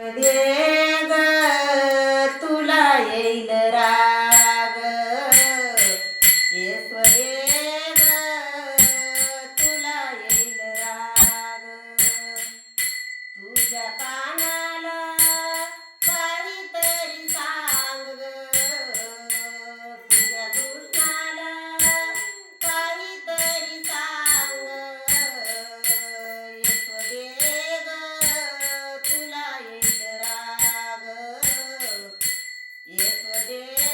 ग तुला येईल राग. तुला येईल राग. तुझ्या Hare